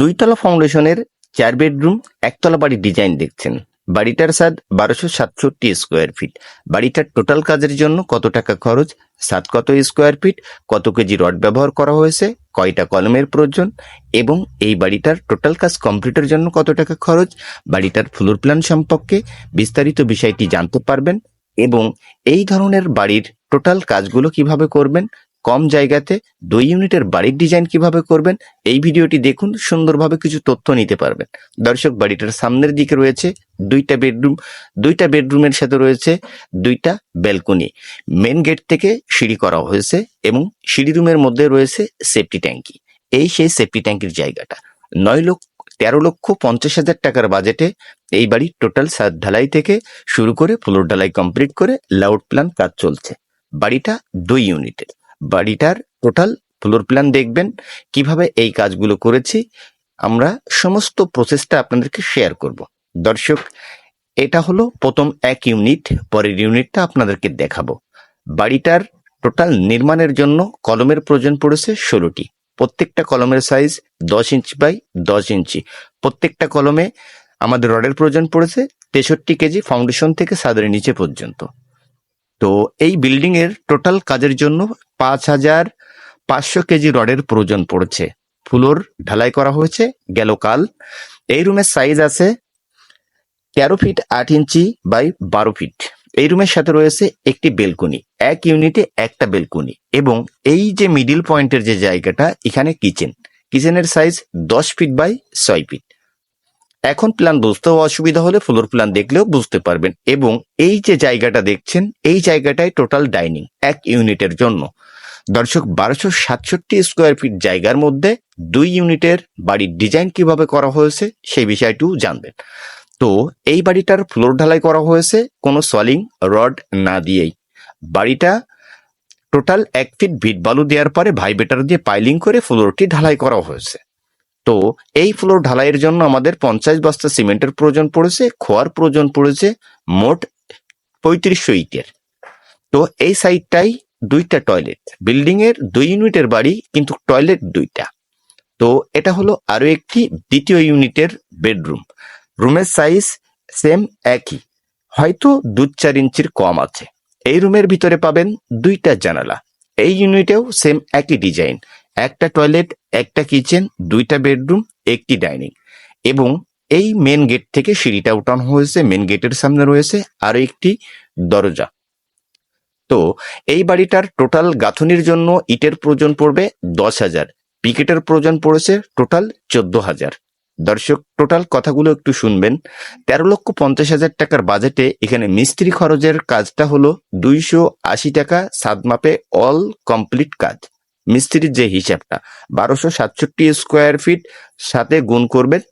দুইতলা ফাউন্ডেশনের চার বেডরুম, একতলা বাড়ির ডিজাইন দেখছেন। বাড়িটার সাদ বারোশো সাতষট্টি স্কোয়ার ফিট। বাড়িটার টোটাল কাজের জন্য কত টাকা খরচ? সাত কত স্কোয়ার ফিট? কত কেজি রড ব্যবহার করা হয়েছে? কয়টা কলমের প্রয়োজন? এবং এই বাড়িটার টোটাল কাজ কমপ্লিটের জন্য কত টাকা খরচ? বাড়িটার ফ্লোর প্ল্যান সম্পর্কে বিস্তারিত বিষয়টি জানতে পারবেন এবং এই ধরনের বাড়ির টোটাল কাজগুলো কীভাবে করবেন কম জায়গাতে দুই ইউনিটের বাড়ির ডিজাইন কীভাবে করবেন, এই ভিডিওটি দেখুন, সুন্দরভাবে কিছু তথ্য নিতে পারবেন। দর্শক, বাড়িটার সামনের দিকে রয়েছে দুইটা বেডরুম, দুইটা বেডরুমের সাথে রয়েছে দুইটা ব্যালকনি। মেন গেট থেকে সিঁড়ি করা হয়েছে এবং সিঁড়ি রুমের মধ্যে রয়েছে সেফটি ট্যাঙ্কি। এই সেই সেফটি ট্যাঙ্কির জায়গাটা। নয় লক্ষ, তেরো লক্ষ পঞ্চাশ হাজার টাকার বাজেটে এই বাড়ির টোটাল সাত ঢালাই থেকে শুরু করে, ফ্লোর ঢালাই কমপ্লিট করে লাউড প্ল্যান কাজ চলছে। বাড়িটা দুই ইউনিটের। বাড়িটার টোটাল ফ্লোর প্ল্যান দেখবেন, কীভাবে এই কাজগুলো করেছি, আমরা সমস্ত প্রসেসটা আপনাদেরকে শেয়ার করব। দর্শক, এটা হলো প্রথম এক ইউনিট পরের ইউনিটটা আপনাদেরকে দেখাবো। বাড়িটার টোটাল নির্মাণের জন্য কলমের প্রয়োজন পড়েছে ষোলোটি। প্রত্যেকটা কলমের সাইজ দশ ইঞ্চি বাই দশ ইঞ্চি প্রত্যেকটা কলমে আমাদের রডের প্রয়োজন পড়েছে তেষট্টি কেজি ফাউন্ডেশন থেকে সাদের নিচে পর্যন্ত। তো এই বিল্ডিং এর টোটাল কাজের জন্য পাঁচ হাজার পাঁচশো কেজি রডের প্রয়োজন পড়েছে। ফ্লোর ঢালাই করা হয়েছে, গেল কাল। এই রুমের সাইজ আছে তেরো ফিট আট ইঞ্চি বাই বারো ফিট এই রুমের সাথে রয়েছে একটি বেলকনি এক ইউনিটে একটা বেলকনি এবং এই যে মিডিল পয়েন্টের যে জায়গাটা, এখানে কিচেন কিচেনের সাইজ দশ ফিট বাই ছয় ফিট এখন প্ল্যান বুঝতেও অসুবিধা হলে ফ্লোর প্ল্যান দেখলেও বুঝতে পারবেন। এবং এই যে জায়গাটা দেখছেন, এই জায়গাটায় টোটাল ডাইনিং এক ইউনিটের জন্য। দর্শক, বারোশো সাতষট্টি স্কোয়ার ফিট জায়গার মধ্যে দুই ইউনিটের বাড়ির ডিজাইন কীভাবে করা হয়েছে, সেই বিষয়টিও জানবেন। তো এই বাড়িটার ফ্লোর ঢালাই করা হয়েছে, কোনো সলিং রড না দিয়েই। বাড়িটা টোটাল এক ফিট ভিট বালু দেওয়ার পরে ভাইবেটার দিয়ে পাইলিং করে ফ্লোরটি ঢালাই করা হয়েছে। তো এই ফ্লোর ঢালাইয়ের জন্য আমাদের পঞ্চাশ বস্তা সিমেন্টের প্রয়োজন পড়েছে, খোয়ার প্রয়োজন পড়েছে, মোট পঁয়ত্রিশশো ইটের। তো এই সাইডটাই দুইটা টয়লেট বিল্ডিং এর দুই ইউনিটের বাড়ি কিন্তু টয়লেট দুইটা। তো এটা হলো আরও একটি দ্বিতীয় ইউনিটের বেডরুম। রুমের সাইজ সেম একই, হয়তো দু চার ইঞ্চির কম আছে। এই রুমের ভিতরে পাবেন দুইটা জানালা, এই ইউনিটেও সেম একই ডিজাইন। একটা টয়লেট, একটা কিচেন, দুইটা বেডরুম, একটি ডাইনিং। এবং এই মেন গেট থেকে সিঁড়িটা উঠানো হয়েছে, মেন গেটের সামনে রয়েছে আরও একটি দরজা। তো এই বাড়িটার টোটাল গাঁথনির জন্য ইটের প্রয়োজন পড়বে দশ হাজার, পিকেটের প্রয়োজন পড়েছে টোটাল চোদ্দ হাজার। দর্শক, টোটাল কথাগুলো একটু শুনবেন। তেরো লক্ষ পঞ্চাশ হাজার টাকার বাজেটে এখানে মিস্ত্রি খরচের কাজটা হলো দুইশো আশি টাকা সাত মাপে অল কমপ্লিট কাজ। মিস্ত্রির যে হিসাবটা, বারোশো সাতষট্টি স্কোয়ার ফিট সাথে গুণ করবেন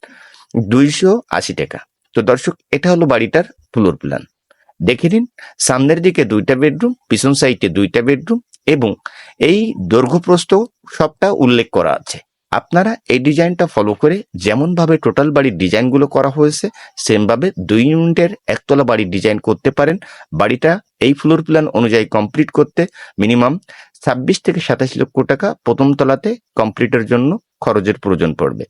দুইশো আশি টাকা। তো দর্শক, এটা হলো বাড়িটার ফ্লোর প্ল্যান দেখে নিন, সামনের দিকে দুইটা বেডরুম পিছন সাইডে দুইটা বেডরুম এবং এই দৈর্ঘ্যপ্রস্থ সবটা উল্লেখ করা আছে। আপনারা এই ডিজাইনটা ফলো করে যেমনভাবে টোটাল বাড়ির ডিজাইনগুলো করা হয়েছে, সেমভাবে দুই ইউনিটের একতলা বাড়ির ডিজাইন করতে পারেন। বাড়িটা এই ফ্লোর প্ল্যান অনুযায়ী কমপ্লিট করতে মিনিমাম ছাব্বিশ থেকে সাতাশ লক্ষ টাকা প্রথম তলাতে কমপ্লিটের জন্য খরচের প্রয়োজন পড়বে।